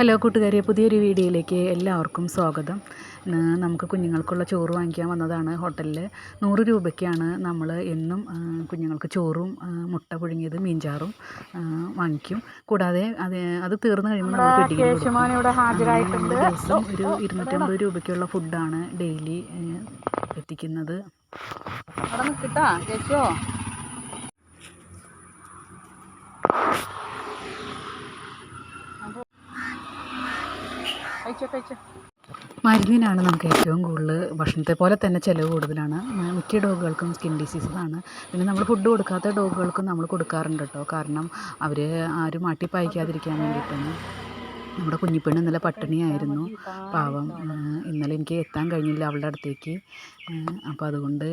Hello കൂട്ടുകാരെ പുതിയൊരു വീഡിയോയിലേക്ക് എല്ലാവർക്കും സ്വാഗതം. നമുക്ക് കുഞ്ഞുങ്ങൾക്കുള്ള ചോറ് വാങ്ങിക്കാൻ വന്നതാണ് ഹോട്ടലിൽ നൂറ് രൂപയ്ക്കാണ് നമ്മൾ എന്നും കുഞ്ഞുങ്ങൾക്ക് ചോറും മുട്ട പുഴുങ്ങിയത് മീൻചാറും വാങ്ങിക്കും. കൂടാതെ അത് അത് തീർന്നു കഴിയുമ്പോൾ നമ്മൾ ഹാജരായിട്ടുണ്ട്. ദിവസം ഒരു ഇരുന്നൂറ്റമ്പത് രൂപയ്ക്കുള്ള ഫുഡാണ് ഡെയിലി എത്തിക്കുന്നത്. കിട്ടാ മരുന്നിനാണ് നമുക്ക് ഏറ്റവും കൂടുതൽ ഭക്ഷണത്തെ പോലെ തന്നെ ചിലവ് കൂടുതലാണ്. മിക്ക ഡോഗുകൾക്കും സ്കിൻ ഡിസീസസാണ് പിന്നെ നമ്മൾ ഫുഡ് കൊടുക്കാത്ത ഡോഗുകൾക്കും നമ്മൾ കൊടുക്കാറുണ്ട് കേട്ടോ. കാരണം അവർ ആരും മാട്ടിപ്പായിക്കാതിരിക്കാൻ വേണ്ടിയിട്ടാണ്. നമ്മുടെ കുഞ്ഞിപ്പെണ്ണ് ഇന്നലെ പട്ടിണിയായിരുന്നു പാവം ഇന്നലെ എനിക്ക് എത്താൻ കഴിഞ്ഞില്ല അവളുടെ അടുത്തേക്ക്. അപ്പോൾ അതുകൊണ്ട്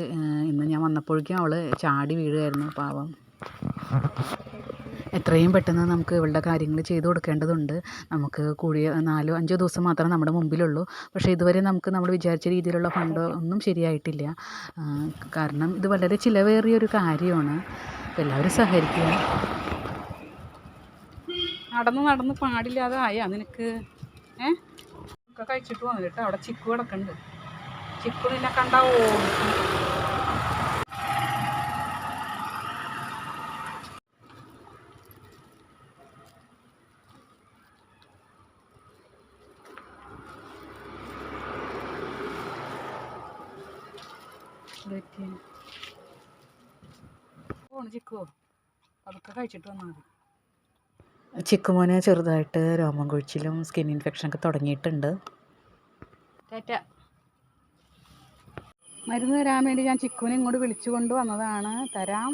ഇന്ന് ഞാൻ വന്നപ്പോഴേക്കും അവൾ ചാടി വീഴുമായിരുന്നു പാവം. എത്രയും പെട്ടെന്ന് നമുക്ക് ഇവളുടെ കാര്യങ്ങൾ ചെയ്തു കൊടുക്കേണ്ടതുണ്ട്. നമുക്ക് കൂടിയ നാലോ അഞ്ചോ ദിവസം മാത്രമേ നമ്മുടെ മുമ്പിലുള്ളൂ. പക്ഷേ ഇതുവരെ നമുക്ക് നമ്മൾ വിചാരിച്ച രീതിയിലുള്ള ഫണ്ട് ഒന്നും ശരിയായിട്ടില്ല. കാരണം ഇത് വളരെ ചിലവേറിയ ഒരു കാര്യമാണ്. എല്ലാവരും സഹകരിക്കുക. നടന്ന് നടന്ന് പാടില്ലാതെ ആയാ നിനക്ക്. ഏ? ഒക്കെ കഴിച്ചിട്ട് വന്നിട്ട് അവിടെ ചിക്കു കിടക്കുന്നുണ്ട് ചിക്കു നിന്നെ കണ്ടാവോ പോണ് ചിക്കു. അതൊക്കെ കഴിച്ചിട്ട് വന്നാൽ മതി. ചിക്കുമോന് ചെറുതായിട്ട് രോമം കൊഴിച്ചിലും സ്കിൻ ഇൻഫെക്ഷനൊക്കെ തുടങ്ങിയിട്ടുണ്ട്. ടാറ്റ. മരുന്ന് തരാൻ വേണ്ടി ഞാൻ ചിക്കുവിനെ ഇങ്ങോട്ട് വിളിച്ചു കൊണ്ട് വന്നതാണ്. തരാം.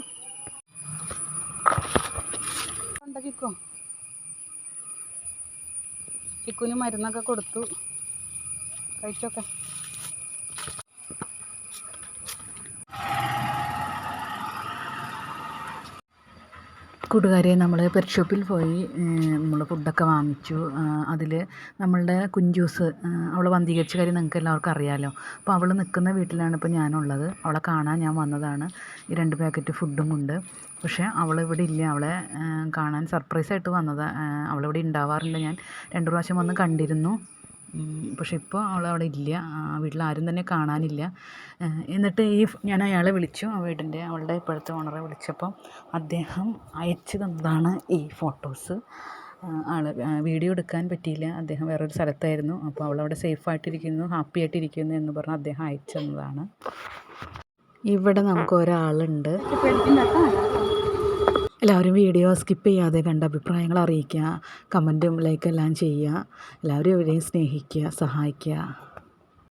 ചിക്കു? ചിക്കുവിന് മരുന്നൊക്കെ കൊടുത്തു. കഴിച്ചോക്കെ. കൂട്ടുകാരെ നമ്മൾ പെറ്റ് ഷോപ്പിൽ പോയി നമ്മൾ ഫുഡൊക്കെ വാങ്ങിച്ചു. അതിൽ നമ്മളുടെ കുഞ്ചൂസ് അവൾ വന്ധീകരിച്ച കാര്യം നിങ്ങൾക്ക് എല്ലാവർക്കും അറിയാമല്ലോ അപ്പോൾ അവൾ നിൽക്കുന്ന വീട്ടിലാണ് ഇപ്പോൾ ഞാനുള്ളത്. അവളെ കാണാൻ ഞാൻ വന്നതാണ്. ഈ രണ്ട് പാക്കറ്റ് ഫുഡും ഉണ്ട് പക്ഷേ അവൾ ഇവിടെ ഇല്ല. അവളെ കാണാൻ സർപ്രൈസായിട്ട് വന്നത് അവളിവിടെ ഉണ്ടാവാറുണ്ട് ഞാൻ. രണ്ട് പ്രാവശ്യം വന്ന് കണ്ടിരുന്നു. പക്ഷെ ഇപ്പോൾ അവൾ അവിടെ ഇല്ല. ആ, വീട്ടിൽ ആരും തന്നെ കാണാനില്ല. എന്നിട്ട് ഈ ഞാൻ അയാളെ വിളിച്ചു. ആ വീടിന്റെ അവളുടെ ഇപ്പോഴത്തെ ഓണറെ വിളിച്ചപ്പോൾ അദ്ദേഹം അയച്ചു തന്നതാണ് ഈ ഫോട്ടോസ് ആൾ വീഡിയോ എടുക്കാൻ പറ്റിയില്ല. അദ്ദേഹം വേറൊരു സ്ഥലത്തായിരുന്നു. അപ്പോൾ അവളവിടെ സേഫായിട്ടിരിക്കുന്നു ഹാപ്പി ആയിട്ടിരിക്കുന്നു എന്ന് പറഞ്ഞ് അദ്ദേഹം അയച്ചു തന്നതാണ്. ഇവിടെ നമുക്ക് ഒരാളുണ്ട്. എല്ലാവരും വീഡിയോ സ്കിപ്പ് ചെയ്യാതെ കണ്ട അഭിപ്രായങ്ങൾ അറിയിക്കുക കമന്റും ലൈക്കെല്ലാം ചെയ്യുക എല്ലാവരും ഇവരെയും സ്നേഹിക്കുക സഹായിക്കുക.